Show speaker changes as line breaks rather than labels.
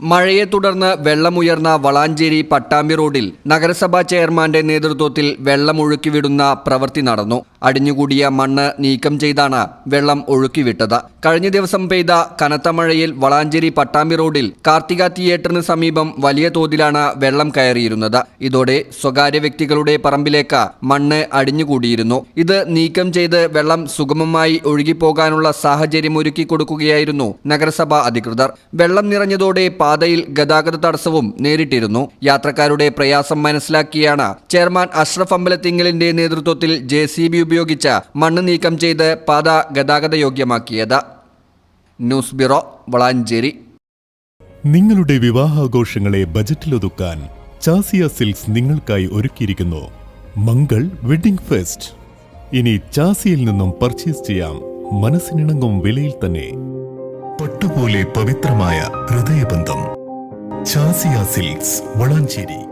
മഴയെ തുടർന്ന് വെള്ളമുയർന്ന വളാഞ്ചേരി പട്ടാമ്പി റോഡിൽ നഗരസഭാ ചെയർമാന്റെ നേതൃത്വത്തിൽ വെള്ളമൊഴുക്കിവിടുന്ന പ്രവൃത്തി നടന്നു. അടിഞ്ഞുകൂടിയ മണ്ണ് നീക്കം ചെയ്താണ് വെള്ളം ഒഴുക്കിവിട്ടത്. കഴിഞ്ഞ ദിവസം പെയ്ത കനത്ത മഴയിൽ വളാഞ്ചേരി പട്ടാമ്പി റോഡിൽ കാർത്തിക തിയേറ്ററിന് സമീപം വലിയ തോതിലാണ് വെള്ളം കയറിയിരുന്നത്. ഇതോടെ സ്വകാര്യ വ്യക്തികളുടെ പറമ്പിലേക്ക് മണ്ണ് അടിഞ്ഞുകൂടിയിരുന്നു. ഇത് നീക്കം ചെയ്ത് വെള്ളം സുഗമമായി ഒഴുകിപ്പോകാനുള്ള സാഹചര്യം ഒരുക്കി കൊടുക്കുകയായിരുന്നു നഗരസഭാ അധികൃതർ. വെള്ളം നിറഞ്ഞതോടെ പാതയിൽ ഗതാഗത തടസ്സവും നേരിട്ടിരുന്നു. യാത്രക്കാരുടെ പ്രയാസം മനസ്സിലാക്കിയാണ് ചെയർമാൻ അഷ്റഫ് അമ്പലത്തിങ്ങലിന്റെ നേതൃത്വത്തിൽ ജെ സി ബി ഉപയോഗിച്ച് മണ്ണ് നീക്കം ചെയ്ത് പാത ഗതാഗത യോഗ്യമാക്കിയത് ന്യൂസ് ബ്യൂറോ വളാഞ്ചേരി.
നിങ്ങളുടെ വിവാഹാഘോഷങ്ങളെ ബജറ്റിലൊതുക്കാൻ ചാസിയ സിൽക്സ് നിങ്ങൾക്കായി ഒരുക്കിയിരിക്കുന്നു. Mangal wedding fest. ഇനി ചാസിയിൽ നിന്നും പർച്ചേസ് ചെയ്യാം. മനസ്സിനിണങ്ങും വിലയിൽ തന്നെ. പട്ടുപോലെ പവിത്രമായ ഹൃദയബന്ധം. ചാസിയ സിൽക്സ് വളാഞ്ചേരി.